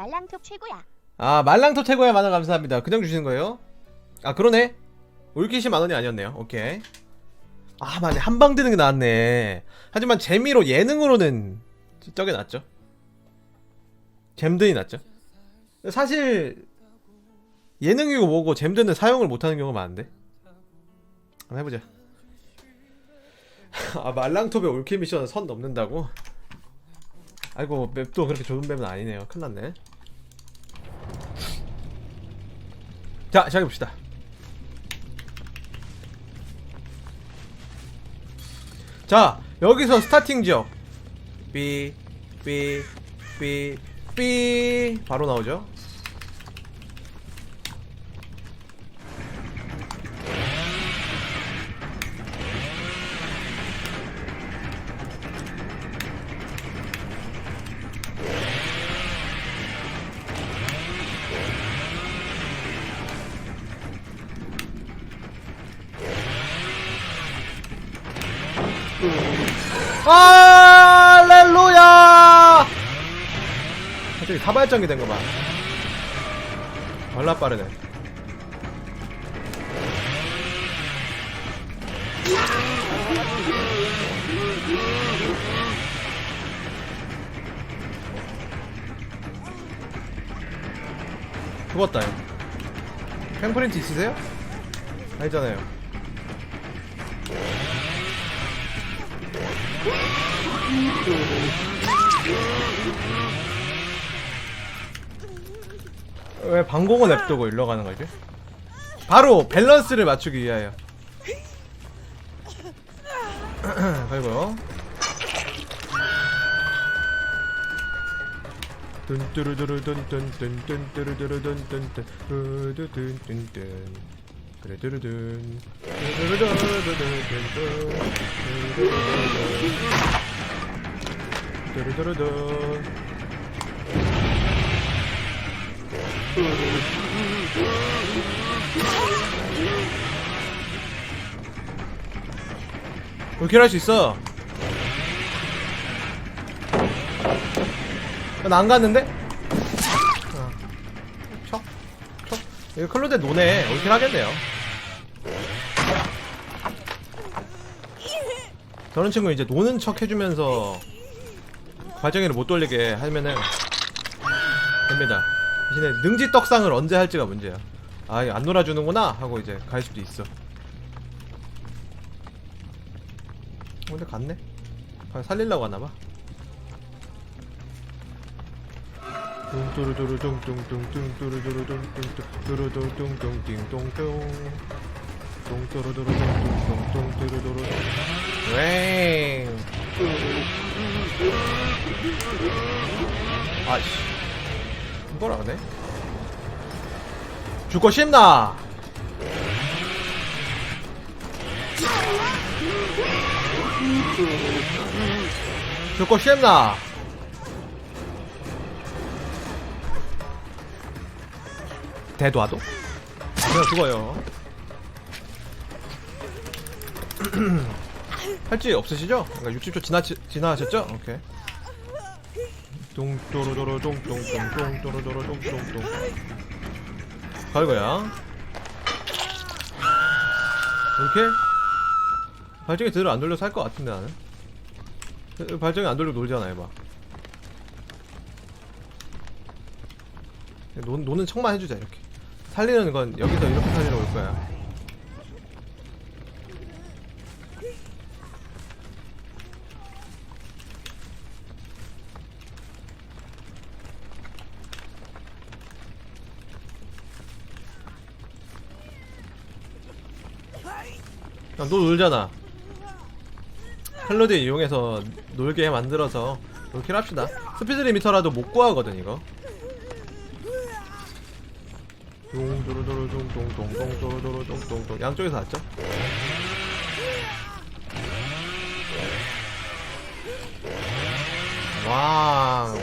말랑톡 최고야. 아 말랑토 최고야 만원 감사합니다. 그냥 주시는 거예요? 아 그러네. 올킷이 만원이 아니었네요. 오케이. 아 맞네. 한방 드는 게 나왔네. 하지만 재미로 예능으로는 저게 낫죠. 잼든이 낫죠. 사실 예능이고 뭐고 잼든은 사용을 못하는 경우가 많은데. 한번 해보자. 아 말랑톱에 올킬 미션은 선 넘는다고? 아이고 맵도 그렇게 좋은 맵은 아니네요. 큰일났네 자 시작해봅시다. 자 여기서 스타팅 지역. B B B B 바로 나오죠 사발전기 된 거봐. 얼라 빠르네. 죽었다 요 펜프린트 있으세요? 아니잖아요 왜 방공을 냅두고 일로 가는 거지? 바로 밸런스를 맞추기 위하여. 두루두루둔 이 렇게 할수 있어. 난안 갔는데? 어. 쳐? 쳐? 이거 클로데 노네. 이렇게 하겠네요. 저런 친구 이제 노는 척 해주면서 과정이를 못 돌리게 하면은 됩니다. 대신에 능지 떡상을 언제 할지가 문제야. 아, 이거 안 놀아주는구나 하고 이제 갈 수도 있어. 어, 근데 갔네. 아, 살릴라고 하나봐. 웽 아이씨 이걸 안 해? 죽고 싶나? 죽고 싶나? 대도와도? 그냥 죽어요. 할지 없으시죠? 그러니까 60초 지나 지나하셨죠? 오케이. 똥또로도로 똥똥똥 똥또로도로 똥똥똥. 갈거야. 이렇게 발정이 제대로 안 돌려서 할것 같은데 나는. 그, 발정이 안 돌리고 놀잖아 해봐. 노, 노는 척만 해주자 이렇게. 살리는 건 여기서 이렇게 살리러 올 거야. 너 놀잖아. 헬로드 이용해서 놀게 만들어서 놀킬 합시다. 스피드 리미터라도 못 구하거든 이거. 동도로도로동동동도로도로동동동 양쪽에서 왔죠? 왕,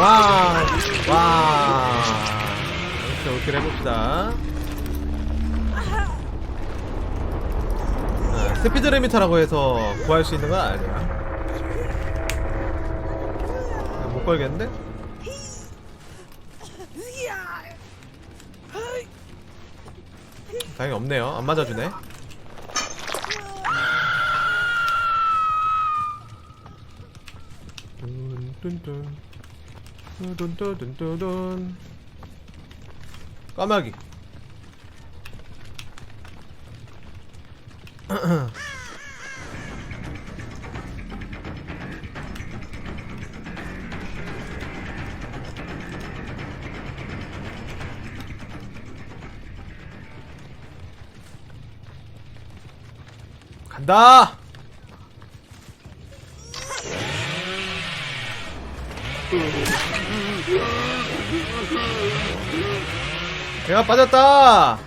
왕, 왕. 오케이, 체크를 해봅시다. 아, 스피드 리미터라고 해서 구할 수 있는 건 아니야. 아, 못 걸겠는데? 다행히 없네요. 안 맞아주네. 뚠뚠뚠 뚠뚠뚠뚠뚠 까마귀. 간다 배가 빠졌다.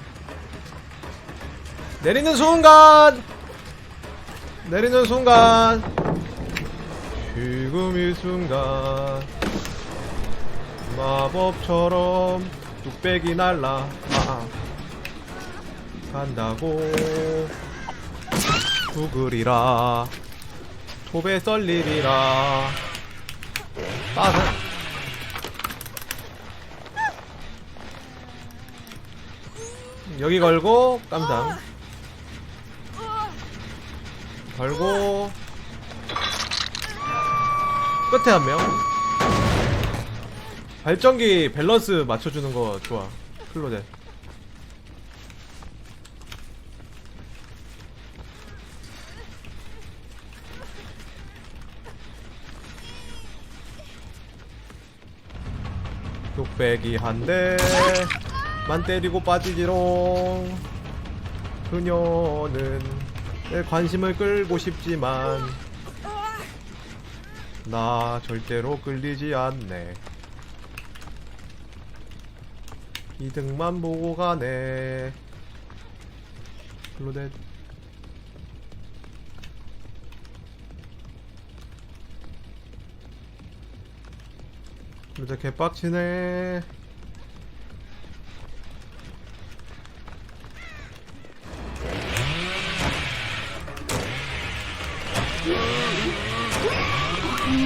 내리는 순간. 내리는 순간. 지금 이 순간. 마법처럼 뚝배기 날라. 아, 간다고. 구글이라. 톱에 썰리리라. 빠져 여기 걸고 깜상 걸고. 끝에 한 명. 발전기 밸런스 맞춰주는 거 좋아. 클로데 뚝배기 한대 만 때리고 빠지지롱. 그녀는 내 관심을 끌고 싶지만 나 절대로 끌리지 않네. 이득만 보고 가네. 클로데 클로데 개빡치네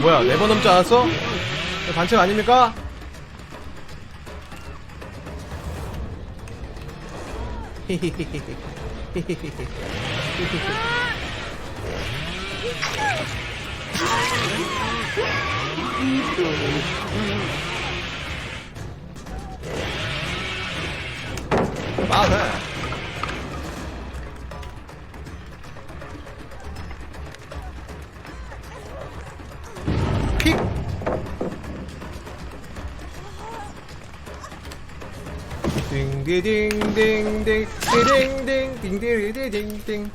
뭐야 네 번 넘지 않았어? 반칙 아닙니까? 빠세 픽 띵디딩딩딩 띵디딩딩 띵디디딩딩.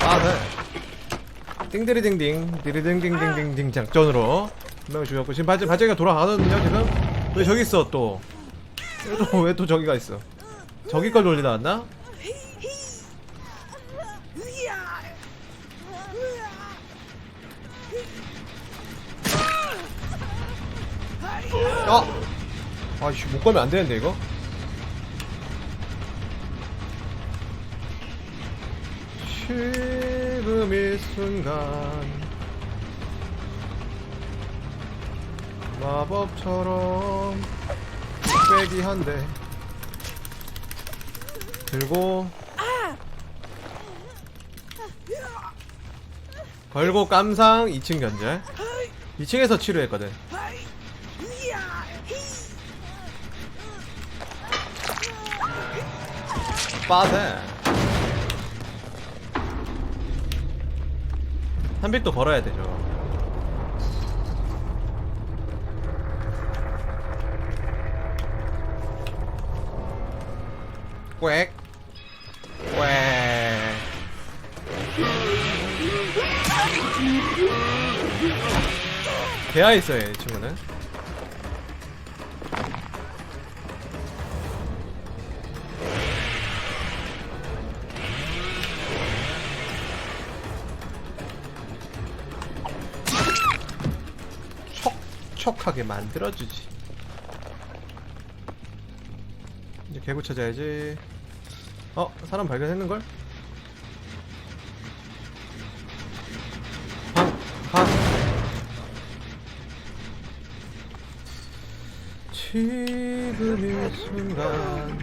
빠세 띵디리딩딩 디리딩딩딩딩딩 작전으로 한 명을 죽였고 지금 발전 발전기가 돌아가거든요 지금. 왜 저기 있어 또 왜 또 저기가 있어? 저기 걸 돌리다 왔나? 아! 아이씨 못 가면 안 되는데 이거? 지금 이 순간. 마법처럼 빼기 한대 들고. 걸고 깜상. 2층 견제. 2층에서 치료했거든 빠세. 한빅도 걸어야 되죠. 꽥 꽥. 이 친구는 촉촉하게 만들어주지 이제 개구 찾아야지 어? 사람 발견했는걸? 아, 아. 방! 방! 지금 이 순간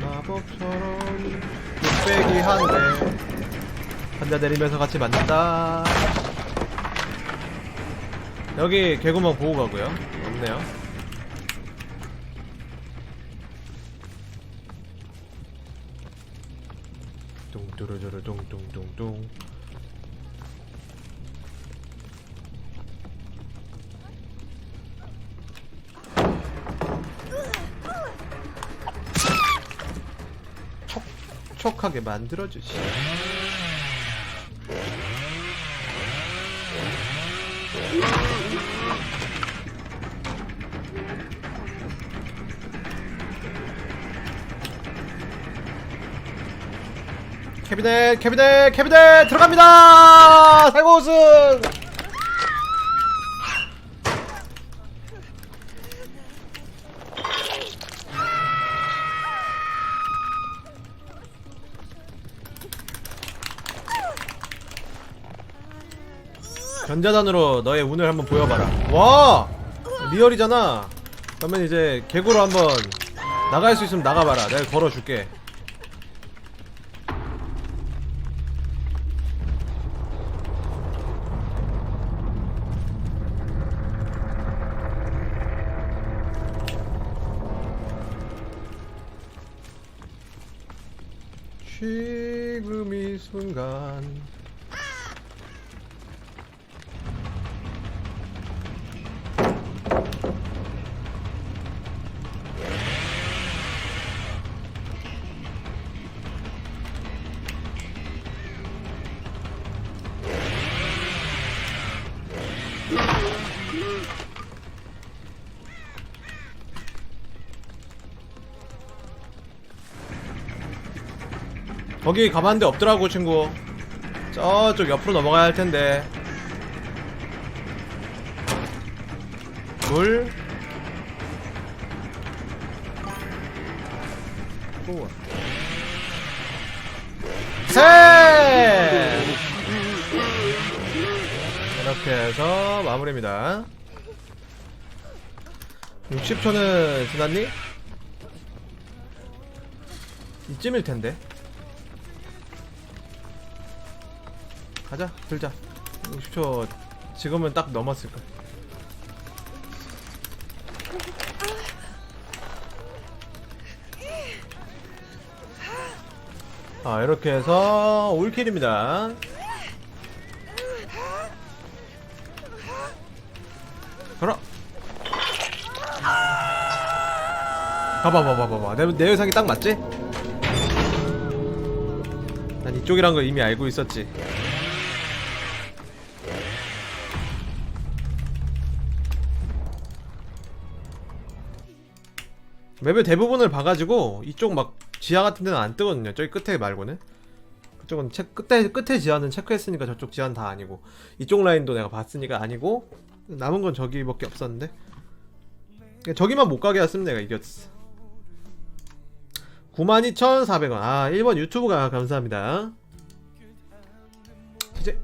마법처럼 600이 한대 환자 내리면서 같이 만났다 여기 개구멍 보고 가고요. 없네요. 뚱뚜루뚜루 뚱뚱뚱뚱. 촉촉하게 만들어주시 캐비넷 캐비넷 캐비넷 들어갑니다! 살고 우승 전자단으로 너의 운을 한번 보여봐라. 와! 리얼이잖아. 그러면 이제 개구로 한번 나갈 수 있으면 나가봐라. 내가 걸어줄게 지금 이 순간 거기 가만한 데 없더라고 친구. 저쪽 옆으로 넘어가야 할 텐데. 둘. 오. 셋! 이렇게 해서 마무리입니다. 60초는 지났니? 이쯤일 텐데 가자 들자. 60초 지금은 딱 넘었을까 아 이렇게 해서 올킬입니다. 가라 봐봐 봐봐 봐봐. 내, 내 의상이 딱 맞지? 난 이쪽이란 걸 이미 알고 있었지 맵의 대부분을 봐가지고 이쪽 막 지하 같은 데는 안 뜨거든요. 저기 끝에 말고는. 그쪽은 체, 끝에 끝에 지하는 체크했으니까 저쪽 지하는 다 아니고. 이쪽 라인도 내가 봤으니까 아니고 남은 건 저기밖에 없었는데. 저기만 못 가게 했으면 내가 이겼어. 92,400원. 아 1번 유튜브가 감사합니다. 이제